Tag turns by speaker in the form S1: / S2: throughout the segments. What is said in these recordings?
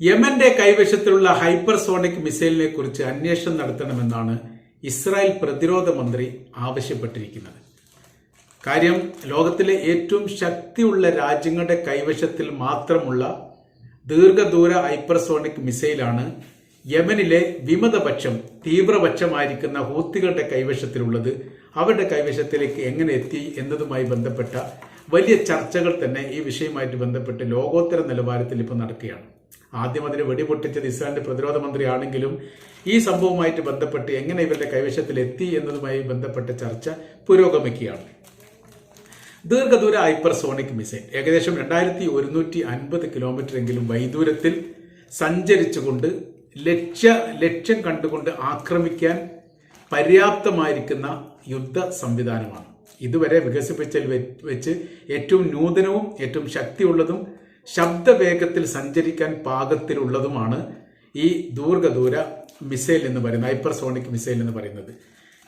S1: യമന്റെ കൈവശത്തിലുള്ള hypersonic മിസൈലിനെ കുറിച്ച് അന്വേഷണം നടത്തണമെന്നാണ് Israel പ്രതിരോധ മന്ത്രി ആവശ്യപ്പെട്ടിരിക്കുന്നത്. കാര്യം ലോകത്തിലെ ഏറ്റവും ശക്തിയുള്ള രാജ്യങ്ങളുടെ കൈവശത്തിൽ മാത്രമുള്ള ദീർഘദൂര ഹൈപ്പർസോണിക് മിസൈലാണ് യമനിലെ വിമതപക്ഷം തീവ്രപക്ഷമായിരിക്കുന്ന ഹൂത്തികളുടെ കൈവശത്തിലുള്ളത് അവരുടെ കൈവശത്തിലേക്ക് എങ്ങനെ എത്തി എന്നതുമായി ബന്ധപ്പെട്ട വലിയ ചർച്ചകൾ തന്നെ ഈ വിഷയവുമായിട്ട് ബന്ധപ്പെട്ട് ലോകോത്തര നിലവാരത്തിൽ ഇപ്പോൾ നടക്കുകയാണ്. ആദ്യം അതിന് വെടിപൊട്ടിച്ചത് ഇസ്രായേലിന്റെ പ്രതിരോധ മന്ത്രിയാണെങ്കിലും ഈ സംഭവവുമായിട്ട് ബന്ധപ്പെട്ട് എങ്ങനെ ഇവരുടെ കൈവശത്തിൽ എത്തി എന്നതുമായി ബന്ധപ്പെട്ട ചർച്ച പുരോഗമിക്കുകയാണ്. ദീർഘദൂര ഹൈപ്പർസോണിക് മിസൈൽ ഏകദേശം രണ്ടായിരത്തി ഒരുന്നൂറ്റി അൻപത് കിലോമീറ്റർ എങ്കിലും വൈദൂരത്തിൽ സഞ്ചരിച്ചുകൊണ്ട് ലക്ഷ്യ ലക്ഷ്യം കണ്ടുകൊണ്ട് ആക്രമിക്കാൻ പര്യാപ്തമായിരിക്കുന്ന യുദ്ധ സംവിധാനമാണ്. ഇതുവരെ വികസിപ്പിച്ചതിൽ വെച്ച് ഏറ്റവും നൂതനവും ഏറ്റവും ശക്തിയുള്ളതും ശബ്ദവേഗത്തിൽ സഞ്ചരിക്കാൻ പാകത്തിലുള്ളതുമാണ് ഈ ദീർഘദൂര മിസൈൽ എന്ന് പറയുന്നത് ഹൈപ്പർസോണിക് മിസൈൽ എന്ന് പറയുന്നത്.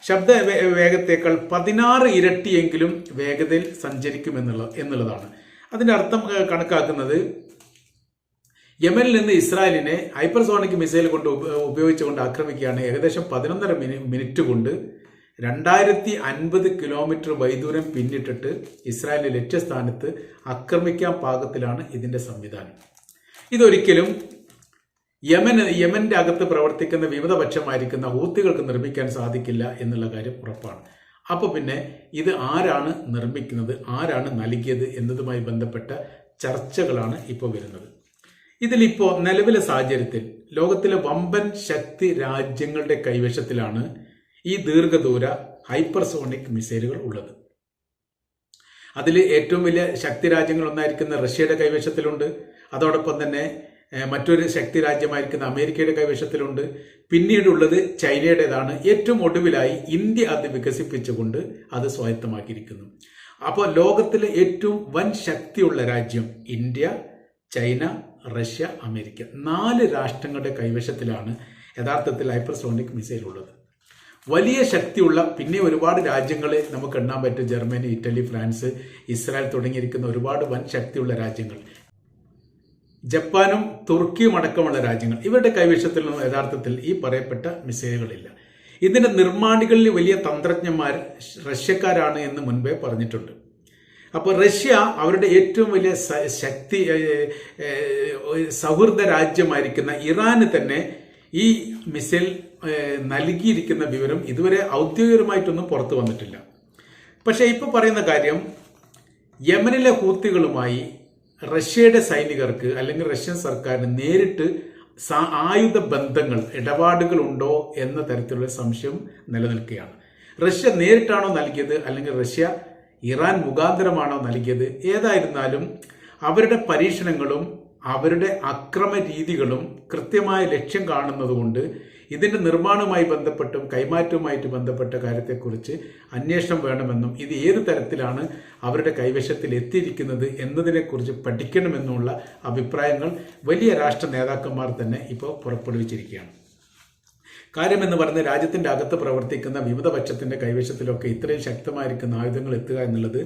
S1: ശബ്ദ വേഗത്തേക്കാൾ പതിനാറ് ഇരട്ടിയെങ്കിലും വേഗതയിൽ സഞ്ചരിക്കും എന്നുള്ള എന്നുള്ളതാണ്. അതിന്റെ അർത്ഥം കണക്കാക്കുന്നത് യമനിൽ നിന്ന് ഇസ്രായേലിനെ ഹൈപ്പർസോണിക് മിസൈൽ കൊണ്ട് ഉപയോഗിച്ചുകൊണ്ട് ആക്രമിക്കുകയാണ് ഏകദേശം പതിനൊന്നര മിനി- മിനിറ്റ് കൊണ്ട് രണ്ടായിരത്തി അൻപത് കിലോമീറ്റർ വൈദൂരം പിന്നിട്ടിട്ട് ഇസ്രായേലിന്റെ ലക്ഷ്യസ്ഥാനത്ത് ആക്രമിക്കാൻ പാകത്തിലാണ് ഇതിന്റെ സംവിധാനം. ഇതൊരിക്കലും യമൻ യമന്റെ അകത്ത് പ്രവർത്തിക്കുന്ന വിമതപക്ഷമായിരിക്കുന്ന ഹൂത്തികൾക്ക് നിർമ്മിക്കാൻ സാധിക്കില്ല എന്നുള്ള കാര്യം ഉറപ്പാണ്. അപ്പോൾ പിന്നെ ഇത് ആരാണ് നിർമ്മിക്കുന്നത് ആരാണ് നൽകിയത് എന്നതുമായി ബന്ധപ്പെട്ട ചർച്ചകളാണ് ഇപ്പോൾ വരുന്നത്. ഇതിലിപ്പോ നിലവിലെ സാഹചര്യത്തിൽ ലോകത്തിലെ വമ്പൻ ശക്തി രാജ്യങ്ങളുടെ കൈവശത്തിലാണ് ഈ ദീർഘദൂര ഹൈപ്പർസോണിക് മിസൈലുകൾ ഉള്ളത്. അതിൽ ഏറ്റവും വലിയ ശക്തി രാജ്യങ്ങൾ ഒന്നായിരിക്കുന്ന റഷ്യയുടെ കൈവശത്തിലുണ്ട്. അതോടൊപ്പം തന്നെ മറ്റൊരു ശക്തി രാജ്യമായിരിക്കുന്ന അമേരിക്കയുടെ കൈവശത്തിലുണ്ട്. പിന്നീടുള്ളത് ചൈനയുടേതാണ്. ഏറ്റവും ഒടുവിലായി ഇന്ത്യ അത് വികസിപ്പിച്ചുകൊണ്ട് അത് സ്വായത്തമാക്കിയിരിക്കുന്നു. അപ്പോൾ ലോകത്തിലെ ഏറ്റവും വൻ ശക്തിയുള്ള രാജ്യം ഇന്ത്യ ചൈന റഷ്യ അമേരിക്ക. നാല് രാഷ്ട്രങ്ങളുടെ കൈവശത്തിലാണ് യഥാർത്ഥത്തിൽ ഹൈപ്പർസോണിക് മിസൈൽ ഉള്ളത് വലിയ ശക്തിയുള്ള പിന്നെ ഒരുപാട് രാജ്യങ്ങളെ നമുക്ക് എണ്ണാൻ പറ്റും. ജർമ്മനി ഇറ്റലി ഫ്രാൻസ് ഇസ്രായേൽ തുടങ്ങിയിരിക്കുന്ന ഒരുപാട് വൻ ശക്തിയുള്ള രാജ്യങ്ങൾ. ജപ്പാനും തുർക്കിയും അടക്കമുള്ള രാജ്യങ്ങൾ. ഇവരുടെ കൈവശത്തിൽ കൈവശത്തിലൊന്നും യഥാർത്ഥത്തിൽ ഈ പറയപ്പെട്ട മിസൈലുകളില്ല. ഇതിന്റെ നിർമ്മാണികളിൽ വലിയ തന്ത്രജ്ഞന്മാർ റഷ്യക്കാരാണ് എന്ന് മുൻപേ പറഞ്ഞിട്ടുണ്ട്. അപ്പോൾ റഷ്യ അവരുടെ ഏറ്റവും വലിയ ശക്തി സൗഹൃദ രാജ്യമായിരിക്കുന്ന ഇറാന് തന്നെ ഈ മിസൈൽ നൽകിയിരിക്കുന്ന വിവരം ഇതുവരെ ഔദ്യോഗികമായിട്ടൊന്നും പുറത്തു വന്നിട്ടില്ല. പക്ഷേ ഇപ്പൊ പറയുന്ന കാര്യം യമനിലെ ഹൂത്തികളുമായി റഷ്യയുടെ സൈനികർക്ക് അല്ലെങ്കിൽ റഷ്യൻ സർക്കാരിന് നേരിട്ട് ആയുധ ബന്ധങ്ങൾ ഇടപാടുകൾ ഉണ്ടോ എന്ന തരത്തിലുള്ള സംശയം നിലനിൽക്കുകയാണ്. റഷ്യ നേരിട്ടാണോ നൽകിയത് അല്ലെങ്കിൽ റഷ്യ ഇറാൻ മുഖാന്തരമാണോ നൽകിയത്? ഏതായിരുന്നാലും അവരുടെ പരീക്ഷണങ്ങളും അവരുടെ അക്രമ രീതികളും കൃത്യമായ ലക്ഷ്യം കാണുന്നതുകൊണ്ട് ഇതിന്റെ നിർമ്മാണവുമായി ബന്ധപ്പെട്ടും കൈമാറ്റവുമായിട്ട് ബന്ധപ്പെട്ട കാര്യത്തെക്കുറിച്ച് അന്വേഷണം വേണമെന്നും ഇത് ഏത് തരത്തിലാണ് അവരുടെ കൈവശത്തിൽ എത്തിയിരിക്കുന്നത് എന്നതിനെക്കുറിച്ച് പഠിക്കണമെന്നുള്ള അഭിപ്രായങ്ങൾ വലിയ രാഷ്ട്ര നേതാക്കന്മാർ തന്നെ ഇപ്പോൾ പുറപ്പെടുവിച്ചിരിക്കുകയാണ്. കാര്യമെന്ന് പറഞ്ഞ് രാജ്യത്തിന്റെ അകത്ത് പ്രവർത്തിക്കുന്ന വിമതപക്ഷത്തിന്റെ കൈവശത്തിലൊക്കെ ഇത്രയും ശക്തമായിരിക്കുന്ന ആയുധങ്ങൾ എത്തുക എന്നുള്ളത്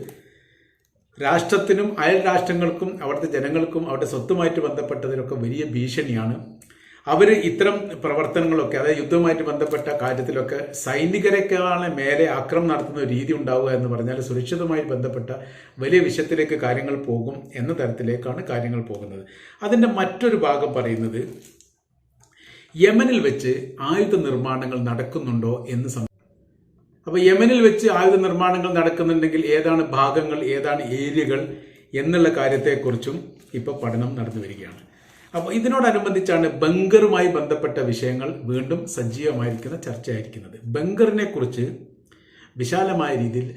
S1: രാഷ്ട്രത്തിനും അയൽ രാഷ്ട്രങ്ങൾക്കും അവിടുത്തെ ജനങ്ങൾക്കും അവരുടെ സ്വത്തുമായിട്ട് ബന്ധപ്പെട്ടതിനൊക്കെ വലിയ ഭീഷണിയാണ്. അവർ ഇത്തരം പ്രവർത്തനങ്ങളൊക്കെ അതായത് യുദ്ധവുമായിട്ട് ബന്ധപ്പെട്ട കാര്യത്തിലൊക്കെ സൈനികരെക്കാളെ മേലെ ആക്രമം നടത്തുന്ന രീതി ഉണ്ടാവുക എന്ന് പറഞ്ഞാൽ സുരക്ഷിതമായി ബന്ധപ്പെട്ട വലിയ വിഷയത്തിലേക്ക് കാര്യങ്ങൾ പോകും എന്ന തരത്തിലേക്കാണ് കാര്യങ്ങൾ പോകുന്നത്. അതിന്റെ മറ്റൊരു ഭാഗം പറയുന്നത് യമനിൽ വെച്ച് ആയുധ നിർമ്മാണങ്ങൾ നടക്കുന്നുണ്ടോ എന്ന് അപ്പൊ യമനിൽ വെച്ച് ആയുധ നിർമ്മാണങ്ങൾ നടക്കുന്നുണ്ടെങ്കിൽ ഏതാണ് ഭാഗങ്ങൾ ഏതാണ് ഏരിയകൾ എന്നുള്ള കാര്യത്തെക്കുറിച്ചും ഇപ്പോൾ പഠനം നടന്നു വരികയാണ്. അപ്പോൾ ഇതിനോടനുബന്ധിച്ചാണ് ബങ്കറുമായി ബന്ധപ്പെട്ട വിഷയങ്ങൾ വീണ്ടും സജീവമായിരിക്കുന്ന ചർച്ചയായിരിക്കുന്നത്. ബങ്കറിനെ കുറിച്ച് വിശാലമായ രീതിയിൽ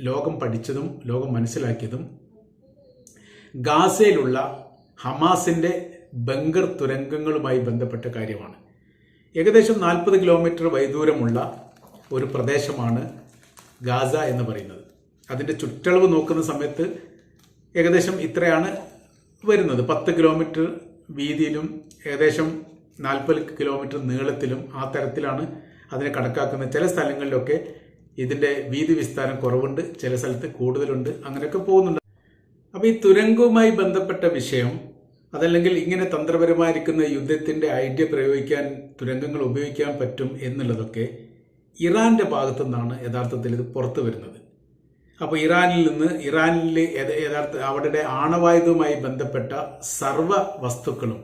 S1: ലോകം പഠിച്ചതും ലോകം മനസ്സിലാക്കിയതും ഗാസയിലുള്ള ഹമാസിന്റെ ബങ്കർ തുരങ്കങ്ങളുമായി ബന്ധപ്പെട്ട കാര്യമാണ്. ഏകദേശം നാൽപ്പത് കിലോമീറ്റർ വൈദൂരമുള്ള ഒരു പ്രദേശമാണ് ഗാസ എന്ന് പറയുന്നത്. അതിന്റെ ചുറ്റളവ് നോക്കുന്ന സമയത്ത് ഏകദേശം ഇത്രയാണ് വരുന്നത്. പത്ത് കിലോമീറ്റർ വീതിയിലും ഏകദേശം നാൽപ്പത് കിലോമീറ്റർ നീളത്തിലും ആ തരത്തിലാണ് അതിനെ കണക്കാക്കുന്നത്. ചില സ്ഥലങ്ങളിലൊക്കെ ഇതിന്റെ വീതി വിസ്താരം കുറവുണ്ട് ചില സ്ഥലത്ത് കൂടുതലുണ്ട് അങ്ങനെയൊക്കെ പോകുന്നുണ്ട്. അപ്പോൾ ഈ തുരങ്കവുമായി ബന്ധപ്പെട്ട വിഷയം അതല്ലെങ്കിൽ ഇങ്ങനെ തന്ത്രപരമായിരിക്കുന്ന യുദ്ധത്തിന്റെ ഐഡിയ പ്രയോഗിക്കാൻ തുരങ്കങ്ങൾ ഉപയോഗിക്കാൻ പറ്റും എന്നുള്ളതൊക്കെ ഇറാന്റെ ഭാഗത്തു നിന്നാണ് യഥാർത്ഥത്തിൽ ഇത് പുറത്തു വരുന്നത് അപ്പോൾ ഇറാനിൽ നിന്ന് ഇറാനിലെ യഥാർത്ഥ അവരുടെ ആണവായുധവുമായി ബന്ധപ്പെട്ട സർവ വസ്തുക്കളും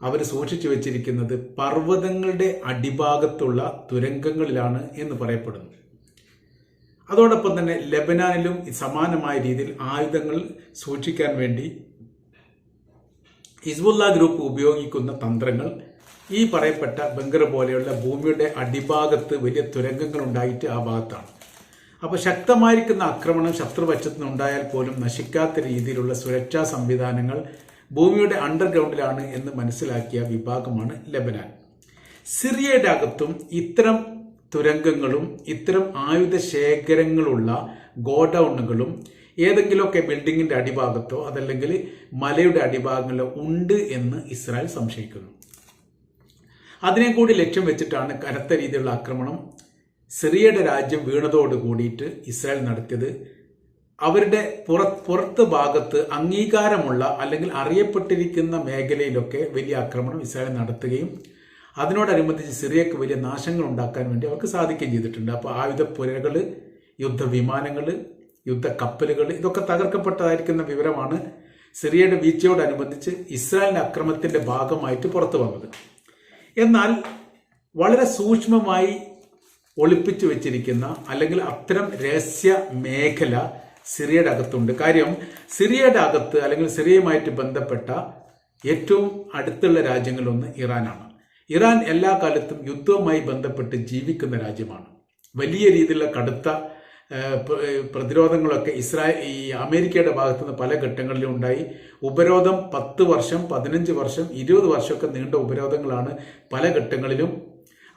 S1: അവർ സൂക്ഷിച്ചു വെച്ചിരിക്കുന്നത് പർവതങ്ങളുടെ അടിഭാഗത്തുള്ള തുരങ്കങ്ങളിലാണ് എന്ന് പറയപ്പെടുന്നു. അതോടൊപ്പം തന്നെ ലബനാനിലും സമാനമായ രീതിയിൽ ആയുധങ്ങൾ സൂക്ഷിക്കാൻ വേണ്ടി ഹിസ്ബുല്ല ഗ്രൂപ്പ് ഉപയോഗിക്കുന്ന തന്ത്രങ്ങൾ ഈ പറയപ്പെട്ട ബംഗർ പോലെയുള്ള ഭൂമിയുടെ അടിഭാഗത്ത് വലിയ തുരങ്കങ്ങൾ ഉണ്ടായിട്ട് ആ ഭാഗത്താണ്. അപ്പോൾ ശക്തമായിരിക്കുന്ന ആക്രമണം ശത്രുപക്ഷത്തു നിന്നുണ്ടായാൽ പോലും നശിക്കാത്ത രീതിയിലുള്ള സുരക്ഷാ സംവിധാനങ്ങൾ ഭൂമിയുടെ അണ്ടർഗ്രൗണ്ടിലാണ് എന്ന് മനസ്സിലാക്കിയ വിഭാഗമാണ് ലബനാൻ. സിറിയയുടെ അകത്തും ഇത്തരം തുരങ്കങ്ങളും ഇത്തരം ആയുധ ശേഖരങ്ങളുള്ള ഗോഡൌണുകളും ഏതെങ്കിലുമൊക്കെ ബിൽഡിങ്ങിന്റെ അടിഭാഗത്തോ അതല്ലെങ്കിൽ മലയുടെ അടിഭാഗങ്ങളിലോ ഉണ്ട് എന്ന് ഇസ്രായേൽ സംശയിക്കുന്നു. അതിനെ കൂടി ലക്ഷ്യം വെച്ചിട്ടാണ് കനത്ത രീതിയിലുള്ള ആക്രമണം സിറിയയുടെ രാജ്യം വീണതോട് കൂടിയിട്ട് ഇസ്രായേൽ നടത്തിയത് അവരുടെ പുറ പുറത്ത് ഭാഗത്ത് അംഗീകാരമുള്ള അല്ലെങ്കിൽ അറിയപ്പെട്ടിരിക്കുന്ന മേഖലയിലൊക്കെ വലിയ ആക്രമണം ഇസ്രായേൽ നടത്തുകയും അതിനോടനുബന്ധിച്ച് സിറിയക്ക് വലിയ നാശങ്ങൾ ഉണ്ടാക്കാൻ വേണ്ടി അവർക്ക് സാധിക്കുകയും ചെയ്തിട്ടുണ്ട്. അപ്പോൾ ആയുധ ആയുധപ്പുരകൾ യുദ്ധവിമാനങ്ങൾ യുദ്ധ കപ്പലുകൾ ഇതൊക്കെ തകർക്കപ്പെട്ടതായിരിക്കുന്ന വിവരമാണ് സിറിയയുടെ വീഴ്ചയോടനുബന്ധിച്ച് ഇസ്രായേലിന്റെ അക്രമത്തിന്റെ ഭാഗമായിട്ട് പുറത്തു വന്നത്. എന്നാൽ വളരെ സൂക്ഷ്മമായി ഒളിപ്പിച്ചു വെച്ചിരിക്കുന്ന അല്ലെങ്കിൽ അത്തരം രഹസ്യ മേഖല സിറിയയുടെ അകത്തുണ്ട്. കാര്യം സിറിയയുടെ അകത്ത് അല്ലെങ്കിൽ സിറിയയുമായിട്ട് ബന്ധപ്പെട്ട ഏറ്റവും അടുത്തുള്ള രാജ്യങ്ങളിലൊന്ന് ഇറാനാണ്. ഇറാൻ എല്ലാ കാലത്തും യുദ്ധവുമായി ബന്ധപ്പെട്ട് ജീവിക്കുന്ന രാജ്യമാണ്. വലിയ രീതിയിലുള്ള കടുത്ത പ്രതിരോധങ്ങളൊക്കെ ഇസ്രായേൽ ഈ അമേരിക്കയുടെ ഭാഗത്തു നിന്ന് പല ഘട്ടങ്ങളിലും ഉണ്ടായി. ഉപരോധം പത്ത് വർഷം പതിനഞ്ച് വർഷം ഇരുപത് വർഷമൊക്കെ നീണ്ട ഉപരോധങ്ങളാണ് പല ഘട്ടങ്ങളിലും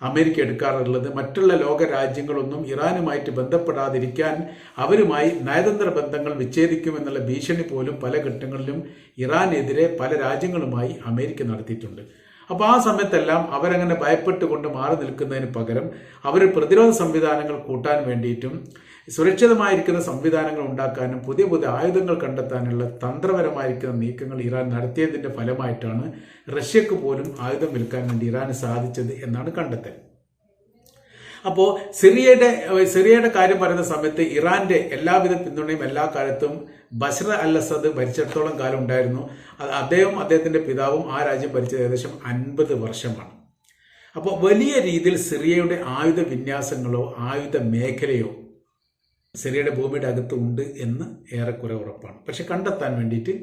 S1: അമേരിക്ക എടുക്കാറുള്ളത്. മറ്റുള്ള ലോക രാജ്യങ്ങളൊന്നും ഇറാനുമായിട്ട് ബന്ധപ്പെടാതിരിക്കാൻ അവരുമായി നയതന്ത്ര ബന്ധങ്ങൾ വിച്ഛേദിക്കുമെന്നുള്ള ഭീഷണി പോലും പല ഘട്ടങ്ങളിലും ഇറാനെതിരെ പല രാജ്യങ്ങളുമായി അമേരിക്ക നടത്തിയിട്ടുണ്ട്. അപ്പോൾ ആ സമയത്തെല്ലാം അവരങ്ങനെ ഭയപ്പെട്ടുകൊണ്ട് മാറി നിൽക്കുന്നതിന് പകരം അവർ പ്രതിരോധ സംവിധാനങ്ങൾ കൂട്ടാൻ വേണ്ടിയിട്ടും സുരക്ഷിതമായിരിക്കുന്ന സംവിധാനങ്ങൾ ഉണ്ടാക്കാനും പുതിയ പുതിയ ആയുധങ്ങൾ കണ്ടെത്താനുള്ള തന്ത്രപരമായിരിക്കുന്ന നീക്കങ്ങൾ ഇറാൻ നടത്തിയതിന്റെ ഫലമായിട്ടാണ് റഷ്യക്ക് പോലും ആയുധം വിൽക്കാൻ വേണ്ടി ഇറാന് സാധിച്ചത് എന്നാണ് കണ്ടെത്തൽ. അപ്പോൾ സിറിയയുടെ സിറിയയുടെ കാര്യം പറയുന്ന സമയത്ത് ഇറാന്റെ എല്ലാവിധ പിന്തുണയും എല്ലാ കാലത്തും ബഷർ അൽ അസദ് ഭരിച്ചിടത്തോളം കാലം ഉണ്ടായിരുന്നു. അദ്ദേഹം അദ്ദേഹത്തിന്റെ പിതാവും ആ രാജ്യം ഭരിച്ചത് ഏകദേശം അൻപത് വർഷമാണ്. അപ്പോൾ വലിയ രീതിയിൽ സിറിയയുടെ ആയുധ വിന്യാസങ്ങളോ ആയുധ മേഖലയോ സിറിയയുടെ ഭൂമിയുടെ അകത്ത് ഉണ്ട് എന്ന് ഏറെക്കുറെ ഉറപ്പാണ്. പക്ഷെ കണ്ടെത്താൻ വേണ്ടിയിട്ട്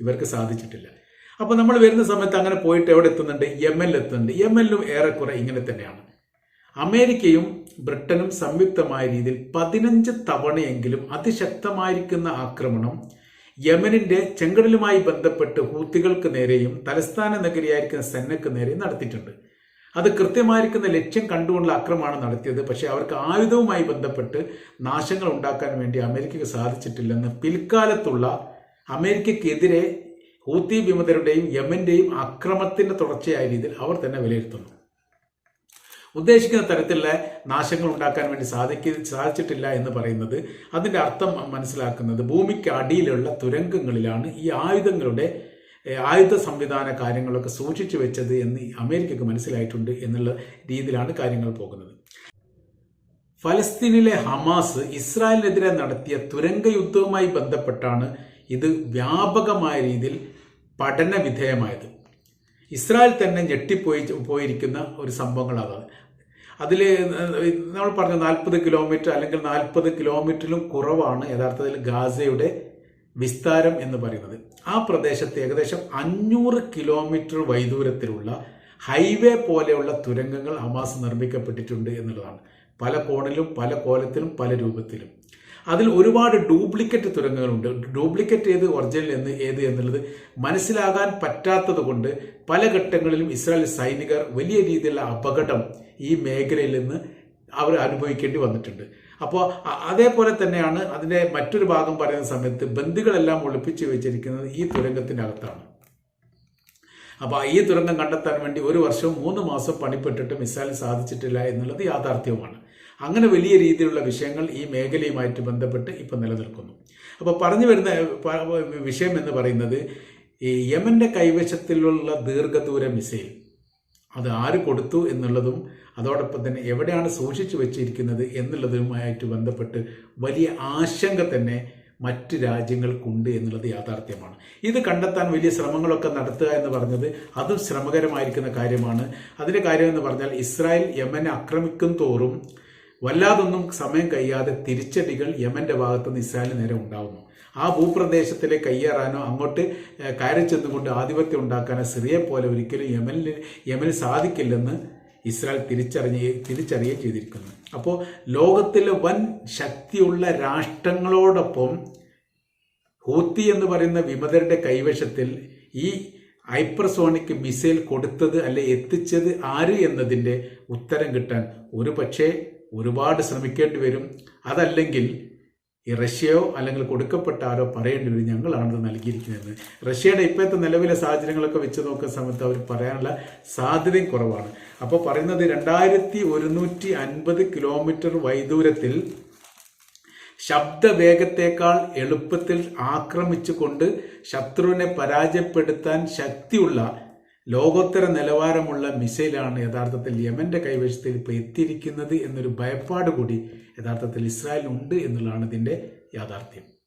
S1: ഇവർക്ക് സാധിച്ചിട്ടില്ല. അപ്പോൾ നമ്മൾ വരുന്ന സമയത്ത് അങ്ങനെ പോയിട്ട് എവിടെ എത്തുന്നുണ്ട്? യമനിൽ എത്തുന്നുണ്ട്. യമനിലും ഏറെക്കുറെ ഇങ്ങനെ തന്നെയാണ്. അമേരിക്കയും ബ്രിട്ടനും സംയുക്തമായ രീതിയിൽ പതിനഞ്ച് തവണയെങ്കിലും അതിശക്തമായിരിക്കുന്ന ആക്രമണം യമനിന്റെ ചെങ്കടലുമായി ബന്ധപ്പെട്ട് ഹൂത്തികൾക്ക് നേരെയും തലസ്ഥാന നഗരിയായിരിക്കുന്ന സെന്നക്ക് നേരെയും നടത്തിയിട്ടുണ്ട്. അത് കൃത്യമായിരിക്കുന്ന ലക്ഷ്യം കണ്ടുകൊണ്ടുള്ള അക്രമമാണ് നടത്തിയത്. പക്ഷേ അവർക്ക് ആയുധവുമായി ബന്ധപ്പെട്ട് നാശങ്ങൾ ഉണ്ടാക്കാൻ വേണ്ടി അമേരിക്കയ്ക്ക് സാധിച്ചിട്ടില്ലെന്ന് പിൽക്കാലത്തുള്ള അമേരിക്കക്കെതിരെ ഹൂത്തി വിമതരുടെയും യമന്റെയും അക്രമത്തിന്റെ തുടർച്ചയായ രീതിയിൽ അവർ തന്നെ വിലയിരുത്തുന്നു. ഉദ്ദേശിക്കുന്ന തരത്തിലുള്ള നാശങ്ങൾ ഉണ്ടാക്കാൻ വേണ്ടി സാധിക്ക സാധിച്ചിട്ടില്ല എന്ന് പറയുന്നത് അതിന്റെ അർത്ഥം മനസ്സിലാക്കുന്നത് ഭൂമിക്ക് അടിയിലുള്ള തുരങ്കങ്ങളിലാണ് ഈ ആയുധങ്ങളുടെ ആയുധ സംവിധാന കാര്യങ്ങളൊക്കെ സൂക്ഷിച്ചു വെച്ചത് എന്ന് അമേരിക്കക്ക് മനസ്സിലായിട്ടുണ്ട് എന്നുള്ള രീതിയിലാണ് കാര്യങ്ങൾ പോകുന്നത്. ഫലസ്തീനിലെ ഹമാസ് ഇസ്രായേലിനെതിരെ നടത്തിയ തുരങ്ക യുദ്ധവുമായി ബന്ധപ്പെട്ടാണ് ഇത് വ്യാപകമായ രീതിയിൽ പഠന വിധേയമായത്. ഇസ്രായേൽ തന്നെ ഞെട്ടിപ്പോയി പോയിരിക്കുന്ന ഒരു സംഭവങ്ങൾ അതാണ് അതിൽ നമ്മൾ പറഞ്ഞ നാൽപ്പത് കിലോമീറ്റർ അല്ലെങ്കിൽ നാൽപ്പത് കിലോമീറ്ററിലും കുറവാണ് യഥാർത്ഥത്തിൽ ഗാസയുടെ വിസ്താരം എന്ന് പറയുന്നത്. ആ പ്രദേശത്ത് ഏകദേശം അഞ്ഞൂറ് കിലോമീറ്റർ വൈദൂരത്തിലുള്ള ഹൈവേ പോലെയുള്ള തുരങ്കങ്ങൾ ഹമാസ് നിർമ്മിക്കപ്പെട്ടിട്ടുണ്ട് എന്നുള്ളതാണ്. പല കോണിലും പല കോലത്തിലും പല രൂപത്തിലും. അതിൽ ഒരുപാട് ഡ്യൂപ്ലിക്കേറ്റ് തുരങ്കങ്ങളുണ്ട്. ഡ്യൂപ്ലിക്കേറ്റ് ഏത് ഒറിജിനൽ എന്ന് ഏത് എന്നുള്ളത് മനസ്സിലാകാൻ പറ്റാത്തത് കൊണ്ട് പല ഘട്ടങ്ങളിലും ഇസ്രായേൽ സൈനികർ വലിയ രീതിയിലുള്ള അപകടം ഈ മേഖലയിൽ നിന്ന് അവർ അനുഭവിക്കേണ്ടി വന്നിട്ടുണ്ട്. അപ്പോൾ അതേപോലെ തന്നെയാണ് അതിന്റെ മറ്റൊരു ഭാഗം പറയുന്ന സമയത്ത് ബന്ധുക്കളെല്ലാം ഒളിപ്പിച്ച് വെച്ചിരിക്കുന്നത് ഈ തുരങ്കത്തിന്റെ അകത്താണ്. അപ്പോൾ ഈ തുരങ്കം കണ്ടെത്താൻ വേണ്ടി ഒരു വർഷം മൂന്ന് മാസം പണിപ്പെട്ടിട്ട് ഇസ്രായേൽ സാധിച്ചിട്ടില്ല എന്നുള്ളത് യാഥാർത്ഥ്യവുമാണ്. അങ്ങനെ വലിയ രീതിയിലുള്ള വിഷയങ്ങൾ ഈ മേഖലയുമായിട്ട് ബന്ധപ്പെട്ട് ഇപ്പം നിലനിൽക്കുന്നു. അപ്പോൾ പറഞ്ഞു വരുന്ന വിഷയം എന്ന് പറയുന്നത് ഈ യമന്റെ കൈവശത്തിലുള്ള ദീർഘദൂര മിസൈൽ അത് ആര് കൊടുത്തു എന്നുള്ളതും അതോടൊപ്പം തന്നെ എവിടെയാണ് സൂക്ഷിച്ചു വെച്ചിരിക്കുന്നത് എന്നുള്ളതുമായിട്ട് ബന്ധപ്പെട്ട് വലിയ ആശങ്ക തന്നെ മറ്റ് രാജ്യങ്ങൾക്കുണ്ട് എന്നുള്ളത് യാഥാർത്ഥ്യമാണ്. ഇത് കണ്ടെത്താൻ വലിയ ശ്രമങ്ങളൊക്കെ നടത്തുക എന്ന് പറഞ്ഞത് അതും ശ്രമകരമായിരിക്കുന്ന കാര്യമാണ്. അതിന്റെ കാര്യം എന്ന് പറഞ്ഞാൽ ഇസ്രായേൽ യമനെ ആക്രമിക്കും തോറും വല്ലാതൊന്നും സമയം കഴിയാതെ തിരിച്ചടികൾ യമന്റെ ഭാഗത്തുനിന്ന് ഇസ്രായേലിന് നേരെ ഉണ്ടാവുന്നു. ആ ഭൂപ്രദേശത്തിലെ കയ്യേറാനോ അങ്ങോട്ട് കയറി ചെന്നുകൊണ്ട് ആധിപത്യം ഉണ്ടാക്കാനോ സിറിയെ പോലെ ഒരിക്കലും യമനിൽ യമന് സാധിക്കില്ലെന്ന് ഇസ്രായേൽ തിരിച്ചറിഞ്ഞ് തിരിച്ചറിയുകയും ചെയ്തിരിക്കുന്നു. അപ്പോൾ ലോകത്തിലെ വൻ ശക്തിയുള്ള രാഷ്ട്രങ്ങളോടൊപ്പം ഹൂത്തി എന്ന് പറയുന്ന വിമതരുടെ കൈവശത്തിൽ ഈ ഹൈപ്പർസോണിക് മിസൈൽ കൊടുത്തത് അല്ലെ എത്തിച്ചത് ആര് എന്നതിന്റെ ഉത്തരം കിട്ടാൻ ഒരു പക്ഷേ ഒരുപാട് ശ്രമിക്കേണ്ടി വരും. അതല്ലെങ്കിൽ ഈ റഷ്യയോ അല്ലെങ്കിൽ കൊടുക്കപ്പെട്ട ആരോ പറയേണ്ടി വരും. ഞങ്ങളാണിത് നൽകിയിരിക്കുന്നത് റഷ്യയുടെ ഇപ്പോഴത്തെ നിലവിലെ സാഹചര്യങ്ങളൊക്കെ വെച്ച് നോക്കുന്ന സമയത്ത് അവർ പറയാനുള്ള സാധ്യതയും കുറവാണ്. അപ്പോൾ പറയുന്നത് രണ്ടായിരത്തി ഒരുന്നൂറ്റി അൻപത് കിലോമീറ്റർ വൈദൂരത്തിൽ ശബ്ദവേഗത്തേക്കാൾ എളുപ്പത്തിൽ ആക്രമിച്ചുകൊണ്ട് ശത്രുവിനെ പരാജയപ്പെടുത്താൻ ശക്തിയുള്ള ലോകോത്തര നിലവാരമുള്ള മിസൈലാണ് യഥാർത്ഥത്തിൽ യമന്റെ കൈവശത്തിൽ ഇപ്പോൾ എത്തിയിരിക്കുന്നത് എന്നൊരു ഭയപ്പാട് കൂടി യഥാർത്ഥത്തിൽ ഇസ്രായേലിനുണ്ട് എന്നുള്ളതാണ് ഇതിന്റെ യാഥാർത്ഥ്യം.